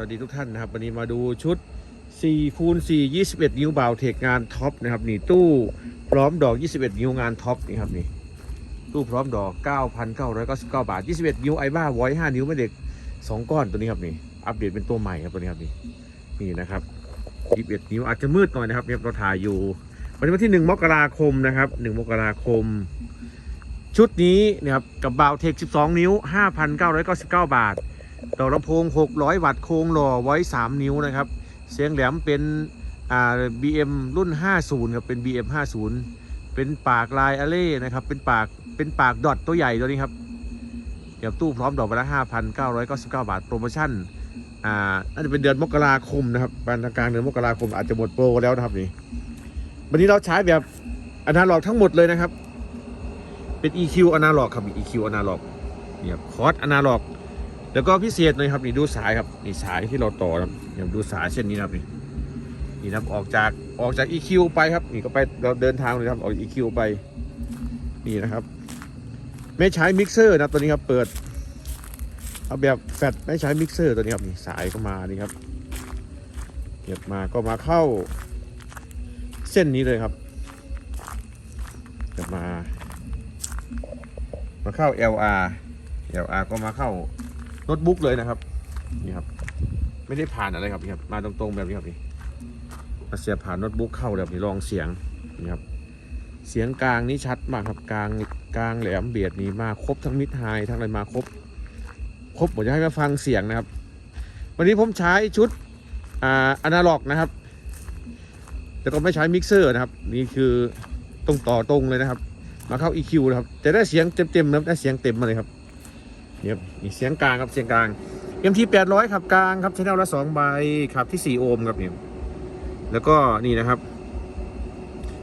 สวัสดีทุกท่านนะครับ วันนี้มาดูชุด4คูณ4 21 นิ้วบาวเทคงานท็อปนะครับนี่ตู้พร้อมดอก 21 นิ้วงานท็อปนี่ครับนี่ตู้พร้อมดอก 9,999 บาท 21 นิ้วไอบ้าไว้5นิ้วไม่เด็ก 2 ก้อนตัวนี้ครับนี่อัปเดตเป็นตัวใหม่ครับตัวนี้ครับนี่นี่นะครับ 21 นิ้วอาจจะมืดหน่อยนะครับเนี่ยเราถ่ายอยู่ วันนี้วันที่ 1 มกราคมนะครับ1มกราคม ชุดนี้นะครับกับบาวเทค 12 นิ้ว 5,999 บาท ดอกลำโพง 600 วัตต์โครงหล่อไว้ 3 นิ้วนะครับ เสียงแหลมเป็นอ่า BM รุ่น 50ครับเป็น BM 50 เป็นปากลายอะเล่นะครับ เป็นปากเป็นปากดอทตัวใหญ่ตัวนี้ครับเดี๋ยวตู้พร้อมดอกไปละ5,999 บาทโปรโมชั่นอ่าน่าจะเป็นเดือนมกราคมนะครับปานกลางเดือนมกราคมอาจจะหมดโปรแล้วนะครับนี่วันนี้เราใช้แบบอนาล็อกทั้งหมดเลยนะครับ เป็น EQ อนาล็อกครับ EQ อนาล็อกเนี่ยคอร์สอนาล็อก แล้วก็พิเศษหน่อยครับนี่ดูสายครับนี่สายที่เราต่อครับเนี่ยดูสายเส้นนี้นะครับนี่นี่นะครับออกจากออกจาก EQ ไปครับนี่ก็ไปเราเดินทางเลยครับออก EQ ไปนี่นะครับ ไม่ใช้มิกเซอร์นะตัวนี้ครับเปิดเอาแบบแฟลตไม่ใช้มิกเซอร์ตัวนี้ครับนี่สายก็มานี่ครับเก็บมาก็มาเข้าเส้นนี้เลยครับจะมา มาเข้า LR LR ก็มาเข้า โน้ตบุ๊กเลยนะครับนี่ครับ ไม่ได้ผ่านอะไรครับนี่ครับ มาตรงๆแบบนี้ครับนี่มาเสียบผ่านโน้ตบุ๊กเข้าแบบนี้ลองเสียงนี่ครับ เสียงกลางนี่ชัดมากครับกลางกลางแหลมเบียดนี่มาครบทั้งมิดไฮทั้งอะไรมาครบครบผมจะให้มาฟังเสียงนะครับ วันนี้ผมใช้ชุดอ่าอนาล็อกนะครับแต่ก็ไม่ใช้มิกเซอร์นะครับ นี่คือตรงต่อตรงเลยนะครับ มาเข้า EQ นะครับจะได้เสียงเต็มๆนะได้เสียงเต็มมาเลยครับ เนี่ยวนี่เสียงกลางครับเสียงกลาง MT 800ครับกลางครับชแนลละ2ใบครับที่ 4 โอห์มครับเนี่ยแล้วก็นี่นะครับ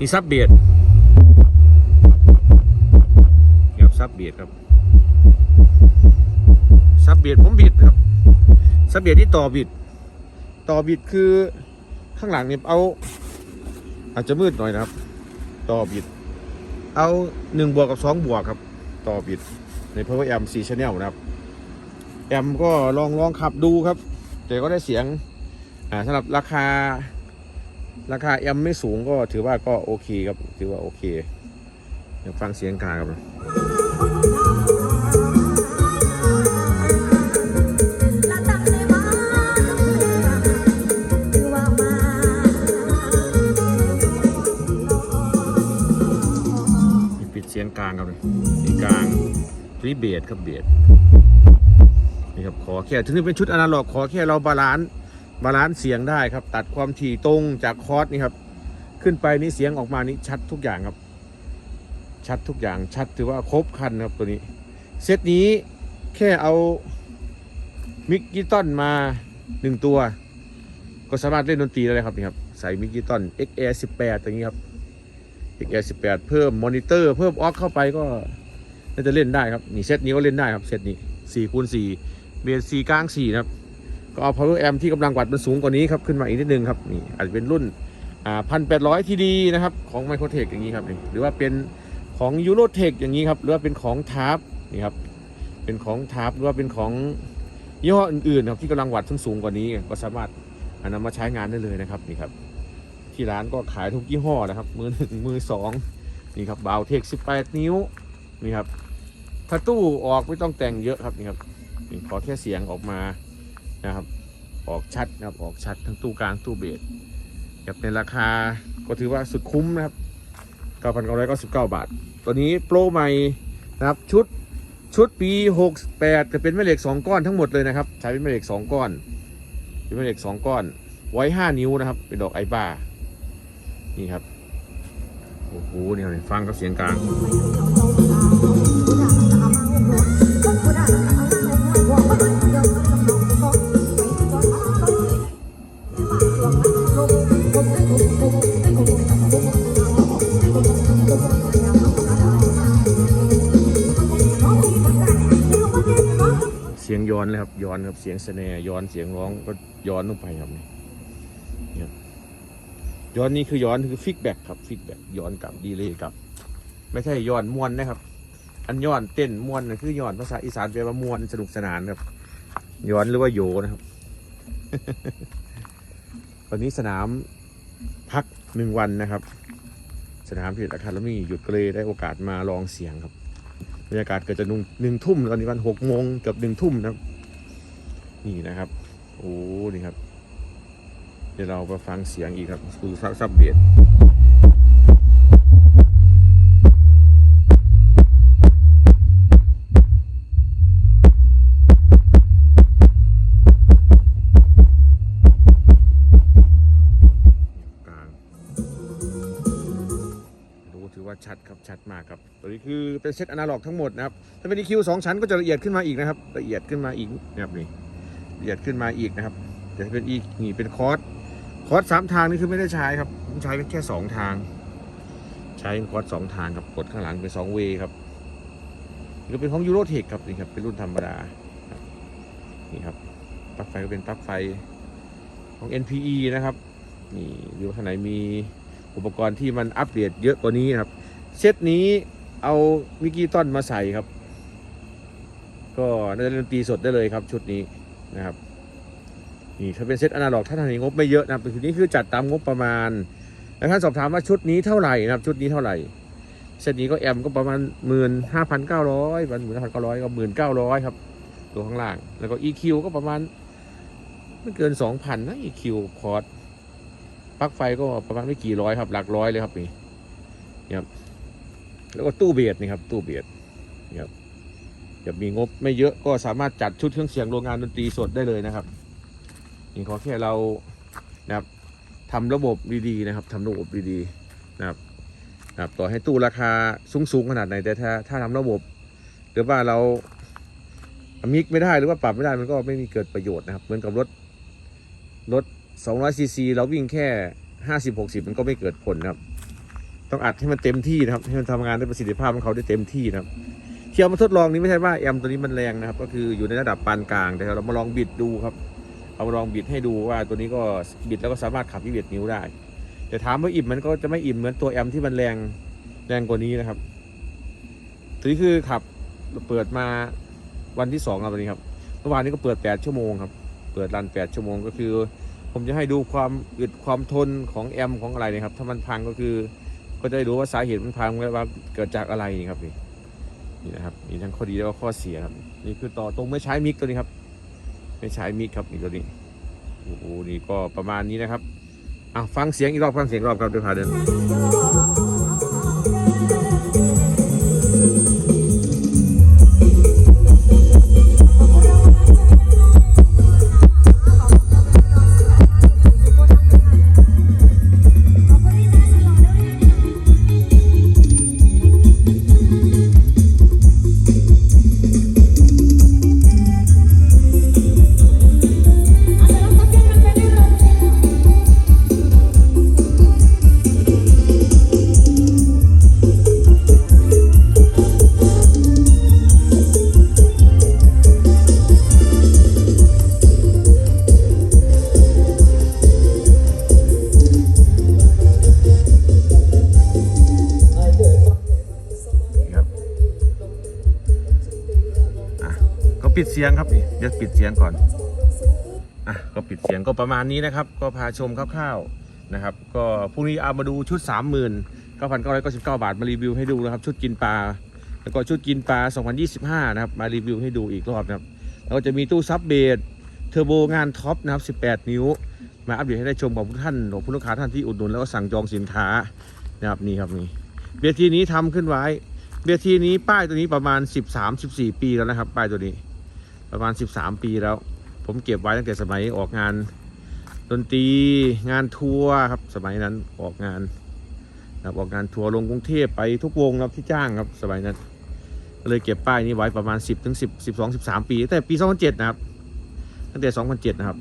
นี่ซับเบียดนี่ครับซับเบียดครับซับเบียดผมบิดครับซับเบียดที่ต่อบิด ต่อบิดคือข้างหลังเนี่ยเอา อาจจะมืดหน่อยนะครับ ต่อบิด เอาหนึ่งบวกกับสองบวกครับ ต่อบิด ใน Power Amp 4 Channel นะครับ แอมก็ลองลองขับดูครับ แต่ก็ได้เสียงอ่าสำหรับราคา ราคาแอมไม่สูงก็ถือว่าก็โอเคครับ ถือว่าโอเคเดี๋ยวฟังเสียงกลางครับปิดเสียงกลางครับเลยเสียงกลาง รีเบสครับเบสนี่ครับขอแค่ถึงจะเป็นชุดอนาล็อกขอแค่เราบาลานซ์บาลานซ์เสียงได้ครับ ตัดความถี่ตรงจากคอร์สนี่ครับ ขึ้นไปนี่เสียงออกมานี่ชัดทุกอย่างครับ ชัดทุกอย่างชัดถือว่าครบคันครับตัวนี้เซตนี้แค่เอามิกกิตอนมาหนึ่งตัว ก็สามารถเล่นดนตรีได้เลยครับนี่ครับใส่มิกกิตอน XR 18อย่างนี้ครับ XR 18 เพิ่มมอนิเตอร์ เพิ่มออกเข้าไปก็ น่าจะเล่นได้ครับนี่เซตนี้ก็เล่นได้ครับเซตนี้4คูณ4เบส4กลาง4นะครับก็เอา power amp ที่กำลังวัดมันสูงกว่านี้ครับขึ้นมาอีกนิดนึงครับนี่อาจจะเป็นรุ่นอ่าพันแปดร้อยทีดีนะครับของ m i c r o t e c อย่างนี้ครับนี่หรือว่าเป็นของ e u r o t e c อย่างนี้ครับหรือว่าเป็นของทาร์ปนี่ครับเป็นของทาร์ปหรือว่าเป็นของยี่ห้ออื่นๆครับที่กำลังวัดทั้งสูงกว่านี้ก็สามารถนำมาใช้งานได้เลยนะครับนี่ครับที่ร้านก็ขายทุกยี่ห้อนะครับมือหนึ่งมือสองนี่ครับบาวเทค18 นิ้วนี่ครับ ถ้าตู้ออกไม่ต้องแต่งเยอะครับนี่ครับนี่ขอแค่เสียงออกมานะครับ ออกชัดนะครับออกชัดทั้งตู้กลางตู้เบสครับในราคาก็ถือว่าสุดคุ้มนะครับ9,999 บาท ตัวนี้โปรใหม่นะครับชุดชุดปี 68 จะเป็นแม่เหล็ก 2 ก้อนทั้งหมดเลยนะครับ ใช้เป็นแม่เหล็ก 2 ก้อน เป็นแม่เหล็ก 2 ก้อน ไว้ 5 นิ้วนะครับ เป็นดอกไอบ้า นี่ครับ โอ้โหเนี่ยฟังกับเสียงกลาง เสียงสแนร์ย้อนเสียงร้องก็ย้อนลงไปครับนี่นี่ครับย้อนนี่คือย้อนคือฟิกแบ็กครับฟิกแบ็กย้อนกลับดีเลยกลับ ไม่ใช่ย้อนมวนนะครับ อันย้อนเต้นมวนคือย้อนภาษาอีสานแปลว่ามวนสนุกสนานครับย้อนหรือว่าโยนะครับวันนี้สนามพักหนึ่งวันนะครับ สนามพิพิธอาคาดมีหยุดก็เลยได้โอกาสมาลองเสียงครับบรรยากาศเกิดจะนุ่งหนึ่งทุ่มตอนนี้วันหกโมงเกือบหนึ่งทุ่มนะครับ นี่นะครับ โอ้นี่ครับ เดี๋ยวเราไปฟังเสียงอีกครับดูซับซับเบียดกลางดูถือว่าชัดครับชัดมากครับตัวนี้คือเป็นเซตอนาล็อกทั้งหมดนะครับถ้าเป็น EQ สองชั้นก็จะละเอียดขึ้นมาอีกนะครับ ละเอียดขึ้นมาอีกนะครับนี่ ละเอียดขึ้นมาอีกนะครับแต่ถ้าเป็นอีกนี่เป็นคอร์สคอร์สสามทางนี่คือไม่ได้ใช้ครับผมใช้เป็นแค่สองทาง ใช้คอร์สสองทางครับกดข้างหลังเป็นสองเวครับนี่ก็เป็นของยูโรเทคครับนี่ครับเป็นรุ่นธรรมดานี่ครับปลั๊กไฟก็เป็นปลั๊กไฟของ NPE นะครับนี่ดูข้างในมีอุปกรณ์ที่มันอัปเดตเยอะกว่านี้ครับ เซตนี้เอามิกกี้ต้นมาใส่ครับ ก็น่าจะเล่นดนตรีสดได้เลยครับชุดนี้ นะครับนี่ถ้าเป็นเซตอนาล็อกถ้าทางนี้งบไม่เยอะนะครับชุดนี้คือจัดตามงบประมาณ แล้วท่านสอบถามว่าชุดนี้เท่าไหร่นะครับ ชุดนี้เท่าไหร่เซตนี้ก็แอมก็ประมาณหมื่นห้าพันเก้าร้อยวันหมื่นห้าพันเก้าร้อยก็หมื่นเก้าร้อยครับ ตัวข้างล่าง แล้วก็ EQ ก็ประมาณไม่เกินสองพันนะ EQ คอร์ดปลั๊กไฟก็ประมาณไม่กี่ร้อยครับ หลักร้อยเลยครับนี่นี่ครับแล้วก็ตู้เบียดนี่ครับ ตู้เบียดนี่ครับ จะมีงบไม่เยอะก็สามารถจัดชุดเครื่องเสียงโรงงานดนตรีสดได้เลยนะครับนี่ขอแค่เรานะครับทำระบบดีๆนะครับทำระบบดีๆนะครับนะครับต่อให้ตู้ราคาสูงๆขนาดไหนแต่ถ้าถ้าทำระบบ หรือว่าเรามิกไม่ได้หรือว่าปรับไม่ได้มันก็ไม่มีเกิดประโยชน์นะครับ เหมือนกับรถรถ200ซีซีเราวิ่งแค่ 50-60 มันก็ไม่เกิดผลนะครับ ต้องอัดให้มันเต็มที่นะครับ ให้มันทำงานได้ประสิทธิภาพของเขาได้เต็มที่นะครับ เที่ยวมาทดลองนี้ไม่ใช่ว่าแอมตัวนี้มันแรงนะครับ ก็คืออยู่ในระดับปานกลางแต่เรามาลองบิดดูครับ เอามาลองบิดให้ดูว่าตัวนี้ก็บิดแล้วก็สามารถขับวิเวทนิ้วได้ แต่ถามว่าอิ่มมันก็จะไม่อิ่มเหมือนตัวแอมที่มันแรงแรงกว่านี้นะครับตัวนี้คือขับเปิดมาวันที่สองครับวันนี้ครับเมื่อวานนี้ก็เปิด 8 ชั่วโมงครับ เปิดรัน 8 ชั่วโมงก็คือ ผมจะให้ดูความอึดความทนของแอมของอะไรนะครับ ถ้ามันพังก็คือ ก็จะได้รู้ว่าสาเหตุมันพังว่าเกิดจากอะไรนี่ครับนี่ นี่นะครับมีทั้งข้อดีแล้วก็ข้อเสียครับ นี่คือต่อตรงไม่ใช้มิกตัวนี้ครับ ไม่ใช้มิกครับนี่ตัวนี้โอ้โหนี่ก็ประมาณนี้นะครับอะฟังเสียงอีกรอบฟังเสียงรอบครับเดี๋ยวพาเดิน ปิดเสียงครับนี่เดี๋ยวปิดเสียงก่อนอะก็ปิดเสียงก็ประมาณนี้นะครับ ก็พาชมคร่าวๆนะครับ ก็พรุ่งนี้เอามาดูชุด 3 9 9 9 9 บาทมารีวิวให้ดูนะครับ ชุดกินปลาแล้วก็ชุดกินปลา 2025 นะครับ มารีวิวให้ดูอีกรอบนะครับ แล้วก็จะมีตู้ซับเบสเทอร์โบงานท็อปนะครับ 18 นิ้ว มาอัปเดตให้ได้ชมของทุกท่านของผู้ลูกค้าท่านที่อุดหนุนแล้วก็สั่งจองสินค้านะครับนี่ครับนี่เวทีนี้ทำขึ้นไว้เวทีนี้ป้ายตัวนี้ประมาณ 13-14 ปีแล้วนะครับ ป้ายตัวนี้ ประมาณ 13 ปีแล้ว ผมเก็บไว้ตั้งแต่สมัยออกงานดนตรีงานทัวร์ครับ สมัยนั้นออกงานนะครับออกงานทัวร์ลงกรุงเทพไปทุกวงครับที่จ้างครับสมัยนั้นเลยเก็บป้ายนี้ไว้ประมาณ 10ถึง10 12 13 ปีแต่ปี 2007 นะครับ ตั้งแต่ 2007 นะครับ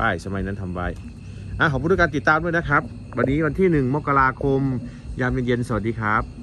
ป้ายสมัยนั้นทำไว้อะขอบคุณทุกการติดตามด้วยนะครับ วันนี้วันที่ 1 มกราคม ยามเย็นๆสวัสดีครับ